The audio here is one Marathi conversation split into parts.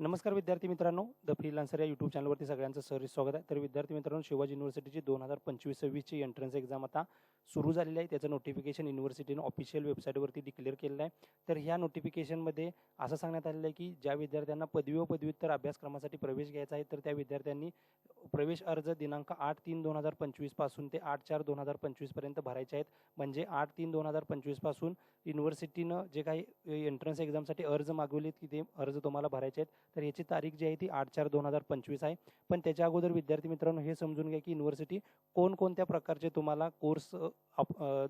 नमस्कार विद्यार्थी मित्रांनो द फ्रीलान्सर या यूट्यूब चॅनलवरती सगळ्यांचं सहरी स्वागत आहे. तर विद्यार्थी मित्रांनो शिवाजी युनिव्हर्सिटीची दोन हजार पंचवीस सव्वीसची एंट्रन्स एक्झाम आता सुरू झालेलं आहे. त्याचं नोटिफिकेशन युनिव्हर्सिटीनं ऑफिशियल वेबसाईटवरती डिक्लेअर केलेलं आहे. तर ह्या नोटिफिकेशनमध्ये असं सांगण्यात आलेलं आहे की ज्या विद्यार्थ्यांना पदवी व पदव्युत्तर अभ्यासक्रमासाठी प्रवेश घ्यायचा आहे तर त्या विद्यार्थ्यांनी प्रवेश अर्ज दिनांक आठ तीन दोन हजार पंचवीसपासून ते आठ चार दोन हजार पंचवीसपर्यंत भरायचे आहेत. म्हणजे आठ तीन दोन हजार पंचवीसपासून युनिव्हर्सिटीनं जे काही एंट्रन्स एक्झामसाठी अर्ज मागवलेत की ते अर्ज तुम्हाला भरायचे आहेत. तर याची तारीख जी आहे ती आठ चार दोन हजार पंचवीस आहे. पण त्याच्या अगोदर विद्यार्थी मित्रांनो हे समजून घ्या की युनिव्हर्सिटी कोणकोणत्या प्रकारचे तुम्हाला कोर्स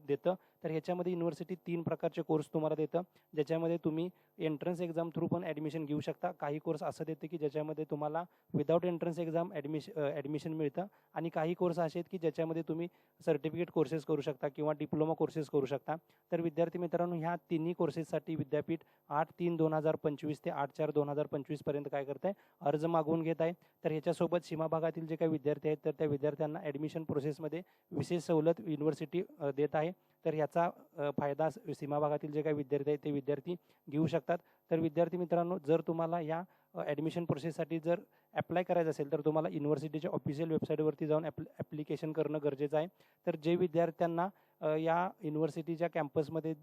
देतं. तर ह्याच्यामध्ये युनिव्हर्सिटी तीन प्रकारचे कोर्स तुम्हाला देतं. ज्याच्यामध्ये तुम्ही एंट्रन्स एक्झाम थ्रू पण ॲडमिशन घेऊ शकता. काही कोर्स असं देतं की ज्याच्यामध्ये तुम्हाला विदाऊट एंट्रन्स एक्झाम ॲडमिश ॲडमिशन मिळतं. आणि काही कोर्स असे आहेत की ज्याच्यामध्ये तुम्ही सर्टिफिकेट कोर्सेस करू शकता किंवा डिप्लोमा कोर्सेस करू शकता. तर विद्यार्थी मित्रांनो ह्या तिन्ही कोर्सेससाठी विद्यापीठ आठ तीन दोन हजार पंचवीस ते आठ चार दोन हजार पंचवीसपर्यंत काय करत आहे अर्ज मागवून घेत आहे. तर ह्याच्यासोबत सीमा भागातील जे काही विद्यार्थी आहेत तर त्या विद्यार्थ्यांना ॲडमिशन प्रोसेसमध्ये विशेष सवलत युनिव्हर्सिटी अ, देत आहे. तर ह्याचा फायदा सीमा भागातील जे काही विद्यार्थी आहेत ते विद्यार्थी घेऊ शकतात. तर विद्यार्थी मित्रांनो जर तुम्हाला या ॲडमिशन प्रोसेससाठी जर ॲप्लाय करायचं असेल तर तुम्हाला युनिव्हर्सिटीच्या ऑफिशियल वेबसाईटवरती जाऊन ॲप ॲप्लिकेशन करणं गरजेचं आहे. तर जे विद्यार्थ्यांना या युनिव्हर्सिटीच्या कॅम्पसमध्ये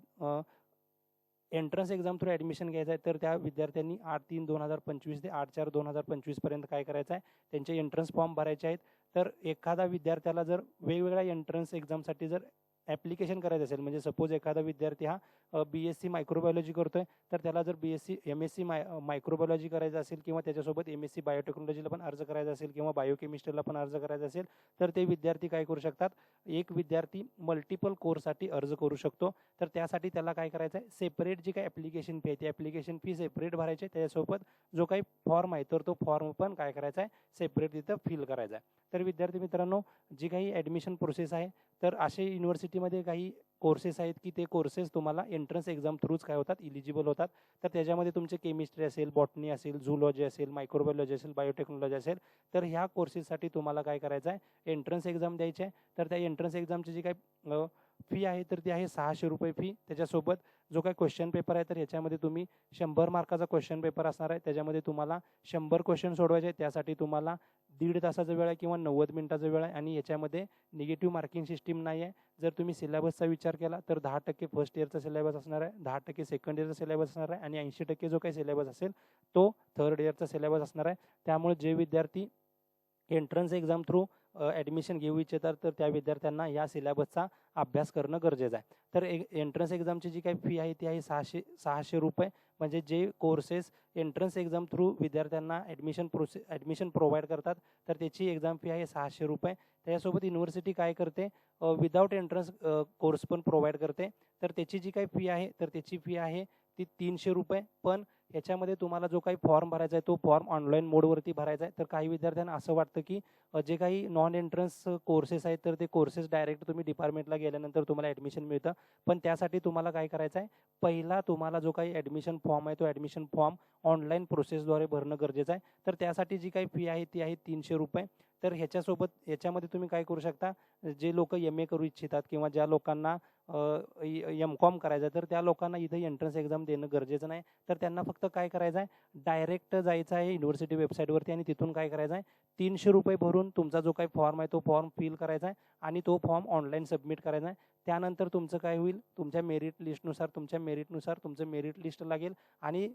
एंट्रन्स एक्झाम थ्रू ॲडमिशन घ्यायचं आहे तर त्या विद्यार्थ्यांनी आठ तीन दोन हजार पंचवीस ते आठ चार दोन हजार पंचवीसपर्यंत काय करायचं आहे त्यांचे एंट्रन्स फॉर्म भरायचे आहेत. तर एखादा विद्यार्थ्याला जर वेगवेगळ्या एंट्रन्स एक्झामसाठी जर ॲप्लिकेशन करायचं असेल म्हणजे सपोज एखादा विद्यार्थी हा बी एस सी मायक्रोबायोलॉजी करतो आहे तर त्याला जर B S C M S C माय मायक्रोबायोलॉजी करायचं असेल किंवा त्याच्यासोबत एम एस सी बायोटेक्नॉलॉजीला पण अर्ज करायचा असेल किंवा बायोकेमिस्ट्रीला पण अर्ज करायचा असेल तर ते विद्यार्थी काय करू शकतात? एक विद्यार्थी मल्टिपल कोर्ससाठी अर्ज करू शकतो. तर त्यासाठी त्याला काय करायचं आहे सेपरेट जी काही ॲप्लिकेशन फी आहे ती ॲप्लिकेशन फी सेपरेट भरायची त्याच्यासोबत जो काही फॉर्म आहे तर तो फॉर्म पण काय करायचा आहे सेपरेट तिथं फिल करायचा आहे तर विद्यार्थी मित्रांनो जी काही ॲडमिशन प्रोसेस आहे तर असे युनिव्हर्सिटीमध्ये काही कोर्सेस आहेत की ते कोर्सेस तुम्हाला एंट्रन्स एक्झाम थ्रूच काय होतात? इलिजिबल होतात. तर त्याच्यामध्ये तुमचे केमिस्ट्री असेल बॉटनी असेल झुलॉजी असेल मायक्रोबायोलॉजी असेल बायोटेक्नॉलॉजी असेल तर ह्या कोर्सेससाठी तुम्हाला काय करायचं आहे? एंट्रन्स एक्झाम द्यायची आहे. तर त्या एंट्रन्स एक्झामची जी काही फी आहे तर ती आहे सहाशे रुपये फी त्याच्यासोबत जो काय क्वेश्चन पेपर आहे तर याच्यामध्ये तुम्ही शंभर मार्काचा क्वेश्चन पेपर असणार आहे. त्याच्यामध्ये तुम्हाला शंभर क्वेश्चन सोडवायचे आहे त्यासाठी तुम्हाला दीड तासाचा वेळ आहे किंवा नव्वद मिनिटाचा वेळ आहे. आणि याच्यामध्ये निगेटिव्ह मार्किंग सिस्टीम नाही आहे. जर तुम्ही सिलेबसचा विचार केला तर दहा टक्के फर्स्ट इयरचा सिलेबस असणार आहे. दहा टक्के सेकंड इयरचा सिलेबस असणार आहे. आणि ऐंशी टक्के जो काही सिलेबस असेल तो थर्ड इयरचा सिलेबस असणार आहे. त्यामुळे जे विद्यार्थी एंट्रन्स एक्झाम थ्रू ॲडमिशन घेऊ इच्छितात तर त्या विद्यार्थ्यांना या सिलेबसचा अभ्यास करणं गरजेचं आहे. तर ए एंट्रन्स एक्झामची जी काही फी आहे ती आहे सहाशे सहाशे रुपये. म्हणजे जे कोर्सेस एंट्रन्स एक्झाम थ्रू विद्यार्थ्यांना ॲडमिशन प्रोसे ॲडमिशन प्रोव्हाइड करतात तर त्याची एक्झाम फी आहे सहाशे रुपये. त्याच्यासोबत युनिव्हर्सिटी काय करते? विदाऊट एंट्रन्स कोर्स पण प्रोव्हाइड करते. तर त्याची जी काही फी आहे तर त्याची फी आहे ती तीनशे रुपये. पण याच्यामध्ये तुम्हाला जो काही फॉर्म भरायचा आहे तो फॉर्म ऑनलाईन मोडवरती भरायचा आहे. तर काही विद्यार्थ्यांना असं वाटतं की जे काही नॉन एंट्रन्स कोर्सेस आहेत तर ते कोर्सेस डायरेक्ट तुम्ही डिपार्टमेंटला गेल्यानंतर तुम्हाला ॲडमिशन मिळतं. पण त्यासाठी तुम्हाला काय करायचं आहे? पहिला तुम्हाला जो काही ॲडमिशन फॉर्म आहे तो ॲडमिशन फॉर्म ऑनलाईन प्रोसेसद्वारे भरणं गरजेचं आहे. तर त्यासाठी जी काही फी आहे ती आहे तीनशे रुपये. तर ह्याच्यासोबत याच्यामध्ये तुम्ही काय करू शकता? जे लोक एम ए करू इच्छितात किंवा ज्या लोकांना एम कॉम करायचं आहे तर त्या लोकांना इथं एंट्रन्स एक्झाम देणं गरजेचं नाही. तर त्यांना फक्त काय करायचं आहे? डायरेक्ट जायचं आहे युनिव्हर्सिटी वेबसाईटवरती आणि तिथून काय करायचं आहे? तीनशे रुपये भरून तुमचा जो काही फॉर्म आहे तो फॉर्म फिल करायचा आहे आणि तो फॉर्म ऑनलाईन सबमिट करायचा आहे. त्यानंतर तुमचं काय होईल? तुमच्या मेरिट लिस्टनुसार तुमच्या मेरिटनुसार तुमचं मेरिट लिस्ट लागेल आणि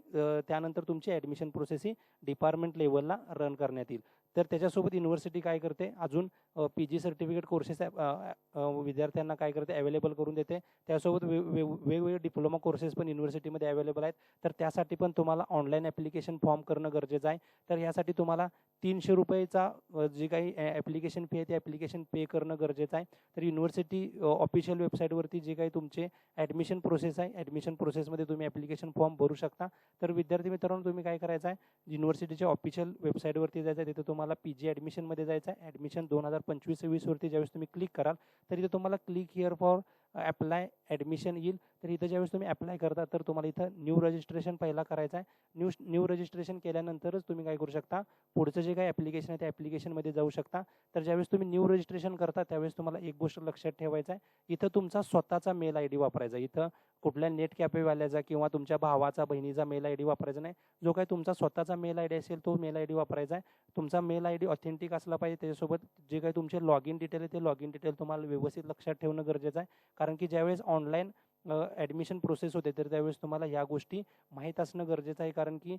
त्यानंतर तुमची ॲडमिशन प्रोसेस ही डिपार्टमेंट लेवलला रन करण्यात येईल. तर त्याच्यासोबत युनिव्हर्सिटी काय करते? अजून पी जी सर्टिफिकेट कोर्सेस विद्यार्थ्यांना काय करते? अवेलेबल करून देते. त्यासोबत वे वेगवेगळे डिप्लोमा कोर्सेस पण युनिव्हर्सिटीमध्ये अवेलेबल आहेत. तर त्यासाठी पण तुम्हाला ऑनलाईन ॲप्लिकेशन फॉर्म करणं गरजेचं आहे. तर यासाठी तुम्हाला तीनशे रुपयेचा जी काही ॲप्लिकेशन फी आहे ते ॲप्लिकेशन पे करणं गरजेचं आहे. तर युनिव्हर्सिटी ऑफिशियल वेबसाईटवरती जे काही तुमचे ॲडमिशन प्रोसेस आहे ॲडमिशन प्रोसेसमध्ये तुम्ही ॲप्लिकेशन फॉर्म भरू शकता. तर विद्यार्थी मित्रांनो तुम्ही काय करायचं आहे? युनिव्हर्सिटीच्या ऑफिशियल वेबसाईटवरती जायचं आहे. तिथे तुम्हाला तुम्हाला पी जी ॲडमिशनमध्ये जायचं आहे. ॲडमिशन दोन हजार पंचवीस सव्वीसवरती ज्यावेळेस तुम्ही क्लिक कराल तर इथं तुम्हाला click here for apply admission येईल. तर इथं ज्यावेळेस तुम्ही ॲप्लाय करता तर तुम्हाला इथं न्यू रजिस्ट्रेशन पहिला करायचं आहे. न्यू न्यू रजिस्ट्रेशन केल्यानंतरच तुम्ही काय करू शकता? पुढचं जे काही ॲप्लिकेशन आहे त्या ॲप्लिकेशनमध्ये जाऊ शकता. तर ज्यावेळेस तुम्ही न्यू रजिस्ट्रेशन करता त्यावेळेस तुम्हाला एक गोष्ट लक्षात ठेवायचं आहे. इथं तुमचा स्वतःचा मेल आय डी वापरायचा आहे. इथं कुठल्या नेट कॅफेवाल्याचा किंवा तुमच्या भावाचा बहिणीचा मेल आय डी वापरायचा नाही. जो काही तुमचा स्वतःचा मेल आय डी असेल तो मेल आय डी वापरायचा आहे. तुमचा मेल आय डी ऑथेंटिक असला पाहिजे त्याच्यासोबत जे काही तुमचे लॉग इन डिटेल आहे ते लॉग इन डिटेल तुम्हाला व्यवस्थित लक्षात ठेवणं गरजेचं आहे. कारण की ज्यावेळेस ऑनलाईन ॲडमिशन प्रोसेस होते तर त्यावेळेस तुम्हाला ह्या गोष्टी माहीत असणं गरजेचं आहे. कारण की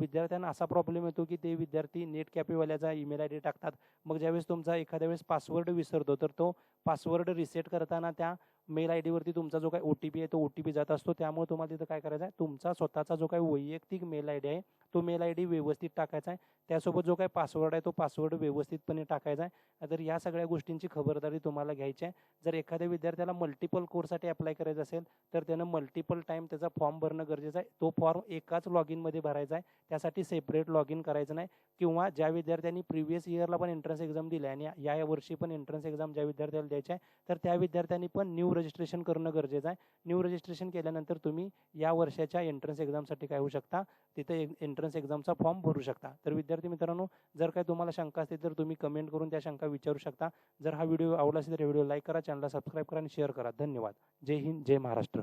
विद्यार्थ्यांना असा प्रॉब्लेम येतो की ते विद्यार्थी नेट कॅफेवाल्याचा ईमेल आय डी टाकतात. मग ज्यावेळेस तुमचा एखाद्या वेळेस पासवर्ड विसरतो तर तो पासवर्ड रिसेट करताना त्या मेल आय डीवरती तुमचा जो काही ओ टी पी आहे तो ओ टी पी जात असतो. त्यामुळे तुम्हाला तिथं काय करायचं आहे तुमचा स्वतःचा जो काही वैयक्तिक मेल आय डी आहे तो मेल आय डी व्यवस्थित टाकायचा आहे. त्यासोबत जो काही पासवर्ड आहे तो पासवर्ड व्यवस्थितपणे टाकायचा आहे. तर या सगळ्या गोष्टींची खबरदारी तुम्हाला घ्यायची आहे जर एखाद्या विद्यार्थ्याला मल्टिपल कोर्ससाठी अप्लाय करायचं असेल तर त्यानं मल्टिपल टाईम त्याचा फॉर्म भरणं गरजेचं आहे. तो फॉर्म एकाच लॉग इनमध्ये भरायचा आहे. त्यासाठी सेपरेट लॉग इन करायचं नाही. किंवा ज्या विद्यार्थ्यांनी प्रिव्हियस इयरला पण एंट्रन्स एक्झाम दिली आणि या या वर्षी पण एंट्रन्स एक्झाम ज्या विद्यार्थ्याला द्यायची आहे तर त्या विद्यार्थ्यांनी पण न्यू रजिस्ट्रेशन करणं गरजेचं आहे. न्यू रजिस्ट्रेशन केल्यानंतर तुम्ही या वर्षाच्या एंट्रन्स एक्झामसाठी काय होऊ शकता? तिथे एंट्रन्स एक्झामचा फॉर्म भरू शकता. तर विद्यार्थी मित्रांनो जर काही तुम्हाला शंका असतील तर तुम्ही कमेंट करून त्या शंका विचारू शकता. जर हा व्हिडिओ आवडला असेल तर व्हिडिओ लाईक करा चॅनलला सबस्क्राईब करा आणि शेअर करा. धन्यवाद. जय हिंद जय महाराष्ट्र.